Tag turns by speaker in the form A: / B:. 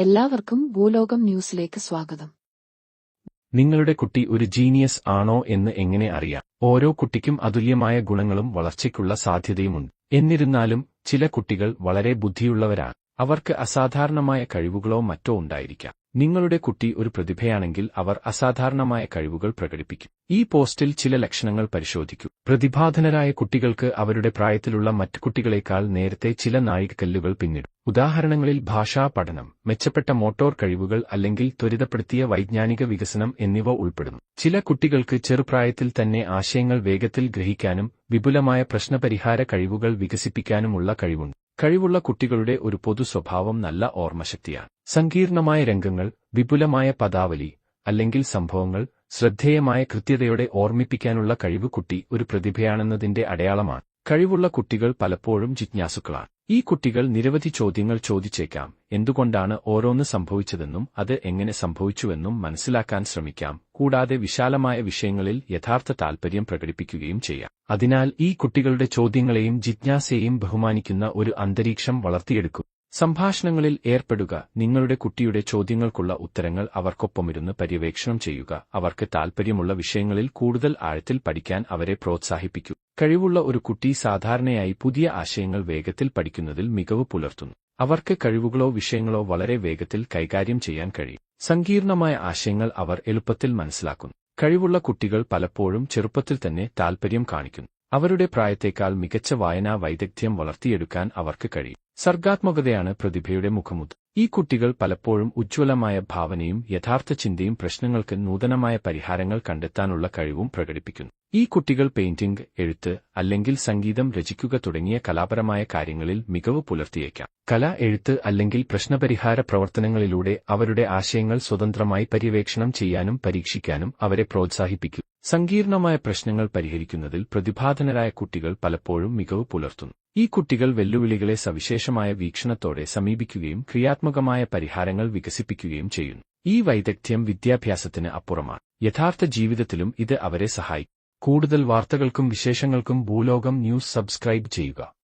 A: എല്ലാവർക്കും ഭൂലോകം ന്യൂസിലേക്ക് സ്വാഗതം.
B: നിങ്ങളുടെ കുട്ടി ഒരു ജീനിയസ് ആണോ എന്ന് എങ്ങനെ അറിയാം? ഓരോ കുട്ടിക്കും അതുല്യമായ ഗുണങ്ങളും വളർച്ചയ്ക്കുള്ള സാധ്യതയുമുണ്ട്. എന്നിരുന്നാലും ചില കുട്ടികൾ വളരെ ബുദ്ധിയുള്ളവരാണ്. അവർക്ക് അസാധാരണമായ കഴിവുകളോ മറ്റോ ഉണ്ടായിരിക്കാം. നിങ്ങളുടെ കുട്ടി ഒരു പ്രതിഭയാണെങ്കിൽ അവർ അസാധാരണമായ കഴിവുകൾ പ്രകടിപ്പിക്കും. ഈ പോസ്റ്റിൽ ചില ലക്ഷണങ്ങൾ പരിശോധിക്കൂ. പ്രതിഭാധനരായ കുട്ടികൾക്ക് അവരുടെ പ്രായത്തിലുള്ള മറ്റു കുട്ടികളെക്കാൾ നേരത്തെ ചില നാഴികക്കല്ലുകൾ പിന്നിടും. ഉദാഹരണങ്ങളിൽ ഭാഷാ പഠനം മെച്ചപ്പെട്ട മോട്ടോർ കഴിവുകൾ അല്ലെങ്കിൽ ത്വരിതപ്പെടുത്തിയ വൈജ്ഞാനിക വികസനം എന്നിവ ഉൾപ്പെടുന്നു. ചില കുട്ടികൾക്ക് ചെറുപ്രായത്തിൽ തന്നെ ആശയങ്ങൾ വേഗത്തിൽ ഗ്രഹിക്കാനും വിപുലമായ പ്രശ്നപരിഹാര കഴിവുകൾ വികസിപ്പിക്കാനുമുള്ള കഴിവുണ്ട്. കഴിവുള്ള കുട്ടികളുടെ ഒരു പൊതു സ്വഭാവം നല്ല ഓർമ്മശക്തിയാണ്. സങ്കീർണമായ രംഗങ്ങൾ വിപുലമായ പദാവലി അല്ലെങ്കിൽ സംഭവങ്ങൾ ശ്രദ്ധേയമായ കൃത്യതയോടെ ഓർമ്മിപ്പിക്കാനുള്ള കഴിവ് കുട്ടി ഒരു പ്രതിഭയാണെന്നതിന്റെ അടയാളമാണ്. കഴിവുള്ള കുട്ടികൾ പലപ്പോഴും ജിജ്ഞാസുക്കളാണ്. ഈ കുട്ടികൾ നിരവധി ചോദ്യങ്ങൾ ചോദിച്ചേക്കാം. എന്തുകൊണ്ടാണ് ഓരോന്ന് സംഭവിച്ചതെന്നും അത് എങ്ങനെ സംഭവിച്ചുവെന്നും മനസ്സിലാക്കാൻ ശ്രമിക്കാം. കൂടാതെ വിശാലമായ വിഷയങ്ങളിൽ യഥാർത്ഥ താൽപര്യം പ്രകടിപ്പിക്കുകയും ചെയ്യാം. അതിനാൽ ഈ കുട്ടികളുടെ ചോദ്യങ്ങളെയും ജിജ്ഞാസയെയും ബഹുമാനിക്കുന്ന ഒരു അന്തരീക്ഷം വളർത്തിയെടുക്കും. സംഭാഷണങ്ങളിൽ ഏർപ്പെടുക. നിങ്ങളുടെ കുട്ടിയുടെ ചോദ്യങ്ങൾക്കുള്ള ഉത്തരങ്ങൾ അവർക്കൊപ്പമിരുന്ന് പര്യവേക്ഷണം ചെയ്യുക. അവർക്ക് താൽപ്പര്യമുള്ള വിഷയങ്ങളിൽ കൂടുതൽ ആഴത്തിൽ പഠിക്കാൻ അവരെ പ്രോത്സാഹിപ്പിക്കൂ. കഴിവുള്ള ഒരു കുട്ടി സാധാരണയായി പുതിയ ആശയങ്ങൾ വേഗത്തിൽ പഠിക്കുന്നതിൽ മികവ് പുലർത്തുന്നു. അവർക്ക് കഴിവുകളോ വിഷയങ്ങളോ വളരെ വേഗത്തിൽ കൈകാര്യം ചെയ്യാൻ കഴിയും. സങ്കീർണമായ ആശയങ്ങൾ അവർ എളുപ്പത്തിൽ മനസ്സിലാക്കുന്നു. കഴിവുള്ള കുട്ടികൾ പലപ്പോഴും ചെറുപ്പത്തിൽ തന്നെ താൽപര്യം കാണിക്കുന്നു. അവരുടെ പ്രായത്തേക്കാൾ മികച്ച വായനാ വൈദഗ്ധ്യം വളർത്തിയെടുക്കാൻ അവർക്ക് കഴിയും. സർഗാത്മകതയാണ് പ്രതിഭയുടെ മുഖമുദ്ര. ഈ കുട്ടികൾ പലപ്പോഴും ഉജ്ജ്വലമായ ഭാവനയും യഥാർത്ഥ ചിന്തയും പ്രശ്നങ്ങൾക്ക് നൂതനമായ പരിഹാരങ്ങൾ കണ്ടെത്താനുള്ള കഴിവും പ്രകടിപ്പിക്കുന്നു. ഈ കുട്ടികൾ പെയിന്റിംഗ് എഴുത്ത് അല്ലെങ്കിൽ സംഗീതം രചിക്കുക തുടങ്ങിയ കലാപരമായ കാര്യങ്ങളിൽ മികവ് പുലർത്തിയേക്കാം. കല എഴുത്ത് അല്ലെങ്കിൽ പ്രശ്നപരിഹാര പ്രവർത്തനങ്ങളിലൂടെ അവരുടെ ആശയങ്ങൾ സ്വതന്ത്രമായി പര്യവേക്ഷണം ചെയ്യാനും പരീക്ഷിക്കാനും അവരെ പ്രോത്സാഹിപ്പിക്കും സങ്കീർണമായ പ്രശ്നങ്ങൾ പരിഹരിക്കുന്നതിൽ പ്രതിഭാധനരായ കുട്ടികൾ പലപ്പോഴും മികവ് പുലർത്തുന്നു. ഈ കുട്ടികൾ വെല്ലുവിളികളെ സവിശേഷമായ വീക്ഷണത്തോടെ സമീപിക്കുകയും ക്രിയാത്മകമായ പരിഹാരങ്ങൾ വികസിപ്പിക്കുകയും ചെയ്യുന്നു. ഈ വൈദഗ്ധ്യം വിദ്യാഭ്യാസത്തിന് അപ്പുറമാണ്. യഥാർത്ഥ ജീവിതത്തിലും ഇത് അവരെ സഹായിക്കും. കൂടുതൽ വാർത്തകൾക്കും വിശേഷങ്ങൾക്കും ഭൂലോകം ന്യൂസ് സബ്സ്ക്രൈബ് ചെയ്യുക.